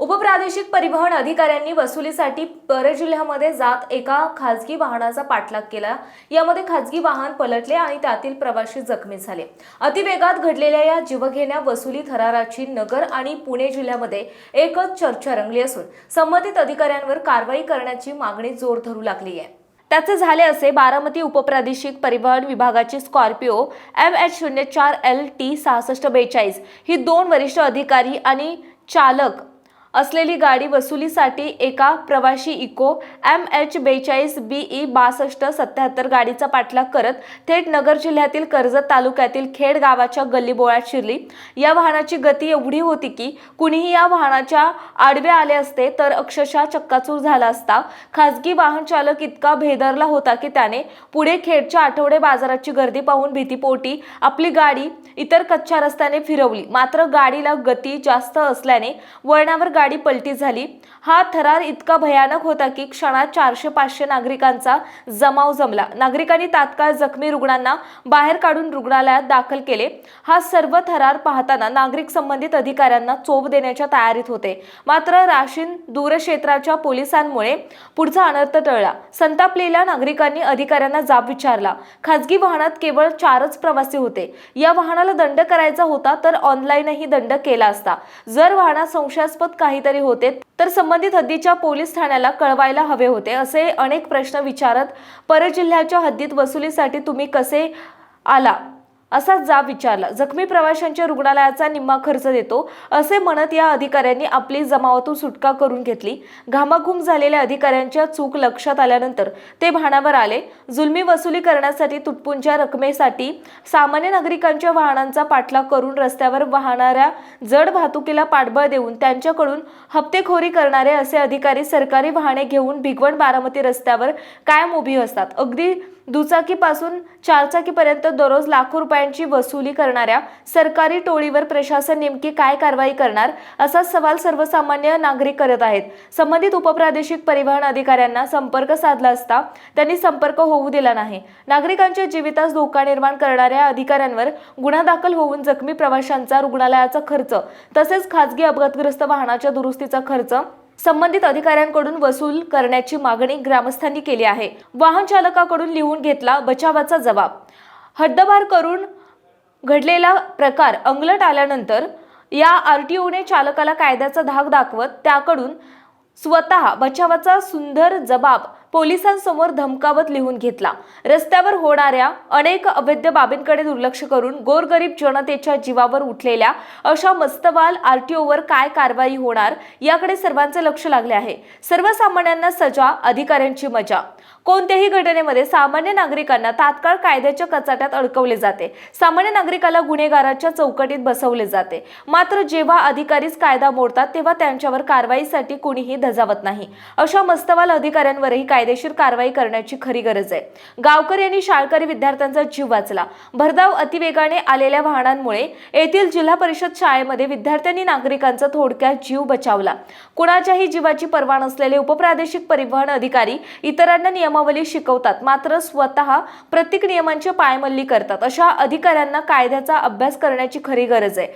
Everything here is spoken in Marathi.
उपप्रादेशिक परिवहन अधिकाऱ्यांनी वसुलीसाठी परजिल्ह्यामध्ये जात एका खाजगी वाहनाचा पाठलाग केला. यामध्ये खाजगी वाहन पलटले आणि त्यातील प्रवाशी जखमी झाले. अतिवेगात घडलेल्या या जीवघेण्या वसुली थराराची नगर आणि पुणे जिल्ह्यामध्ये एकच चर्चा रंगली असून संबंधित अधिकाऱ्यांवर कारवाई करण्याची मागणी जोर धरू लागली आहे. त्याचे झाले असे बारामती उपप्रादेशिक परिवहन विभागाची स्कॉर्पिओ एम एच शून्य चार एल टी सहासष्ट बेचाळीस ही दोन वरिष्ठ अधिकारी आणि चालक असलेली गाडी वसुलीसाठी एका प्रवाशी इको एम एच बेचाळीस बी ई बासष्ट सत्याहत्तर गाडीचा पाठलाग करत थेट नगर जिल्ह्यातील कर्जत तालुक्यातील खेड गावाच्या गल्लीबोळात शिरली. या वाहनाची गती एवढी होती की कुणीही या वाहनाच्या आडवे आले असते तर अक्षरशः चक्काचूर झाला असता. खासगी वाहन चालक इतका भेदरला होता की त्याने पुढे खेडच्या आठवडे बाजाराची गर्दी पाहून भीतीपोटी आपली गाडी इतर कच्च्या रस्त्याने फिरवली. मात्र गाडीला गती जास्त असल्याने वळणावर गाडी पलटी झाली. हा थरार इतका भयानक होता की क्षणात चारशे पाचशे नागरिकांचा जमाव जमला. नागरिकांनी तात्काळ जखमी रुग्णांना बाहेर काढून रुग्णालयात दाखल केले. हा सर्व थरार पाहताना नागरिक संबंधित अधिकाऱ्यांना चोप देण्याच्या तयारीत होते. मात्र राशीन दूरक्षेत्राच्या पोलिसांमुळे पुढचा अनर्थ टळला. संतापलेल्या नागरिकांनी अधिकाऱ्यांना जाब विचारला. खासगी वाहनात केवळ चारच प्रवासी होते. या वाहनाला दंड करायचा होता तर ऑनलाईनही दंड केला असता. जर वाहनात संशयास्पद काहीतरी होते तर संबंधित हद्दीच्या पोलीस ठाण्याला कळवायला हवे होते असे अनेक प्रश्न विचारत पर जिल्ह्याच्या हद्दीत वसुलीसाठी तुम्ही कसे आला? असा जाब विचारला. जखमी प्रवाशांच्या रुग्णालयाचा निम्मा खर्च देतो असे म्हणत या अधिकाऱ्यांनी आपली जमावातून सुटका करून घेतली. घामाघूम झालेल्या अधिकाऱ्यांच्या चूक लक्षात आल्यानंतर ते भानावर आले. जुलमी वसुली करण्यासाठी तुटपुंच्या रकमेसाठी सामान्य नागरिकांच्या वाहनांचा पाठलाग करून रस्त्यावर वाहणाऱ्या जड वाहतुकीला पाठबळ देऊन त्यांच्याकडून हप्तेखोरी करणारे असे अधिकारी सरकारी वाहने घेऊन भिगवण बारामती रस्त्यावर कायम उभी असतात. अगदी दुचाकीपासून चारचाकीपर्यंत दररोज लाखो रुपये रुपयांची वसुली करणाऱ्या सरकारी टोळीवर प्रशासन नेमकी काय कारवाई करणार असा सवाल सर्वसामान्य नागरिक करत आहेत. संबंधित उपप्रादेशिक परिवहन अधिकाऱ्यांना संपर्क साधला असता त्यांनी संपर्क होऊ दिला नाही. नागरिकांच्या जीवितास धोका निर्माण करणाऱ्या अधिकाऱ्यांवर गुन्हा दाखल होऊन जखमी प्रवाशांचा रुग्णालयाचा खर्च तसेच खाजगी अपघातग्रस्त वाहनाच्या दुरुस्तीचा खर्च संबंधित अधिकाऱ्यांकडून वसूल करण्याची मागणी ग्रामस्थांनी केली आहे. वाहन चालकाकडून लिहून घेतला बचावाचा जबाब. हद्दपार करून घडलेला प्रकार अंगलट आल्यानंतर या आर टी ओने चालकाला कायद्याचा धाक दाखवत त्याकडून स्वतः बचावाचा सुंदर जबाब पोलिसांसमोर धमकावत लिहून घेतला. रस्त्यावर होणाऱ्या अनेक अवैध बाबींकडे दुर्लक्ष करून गोरगरीब जनतेच्या जीवावर उठलेल्या अशा मस्तवाल आरटीओवर काय कारवाई होणार याकडे सर्वांचे लक्ष लागले आहे. सर्वसामान्यांना सजा अधिकाऱ्यांची मजा. कोणत्याही घटनेमध्ये सामान्य नागरिकांना तात्काळ कायद्याच्या कचाट्यात अडकवले जाते. सामान्य नागरिकाला गुन्हेगाराच्या चौकटीत बसवले जाते. मात्र जेव्हा अधिकारीच कायदा मोडतात तेव्हा त्यांच्यावर कारवाईसाठी कोणीही धजावत नाही. अशा मस्तवाल अधिकाऱ्यांवरही कायदेशीर कारवाई करण्याची खरी गरज आहे. गावकरी यांनी शाळकरी विद्यार्थ्यांचा जीव वाचला. भरधाव अतिवेगाने आलेल्या वाहनांमुळे येथील जिल्हा परिषद शाळेमध्ये विद्यार्थ्यांनी नागरिकांचा थोडक्यात जीव बचावला. कुणाच्याही जीवाची पर्वा नसलेले उपप्रादेशिक परिवहन अधिकारी इतरांना नियमावली शिकवतात मात्र स्वतः प्रत्येक नियमांची पायमल्ली करतात. अशा अधिकाऱ्यांना कायद्याचा अभ्यास करण्याची खरी गरज आहे.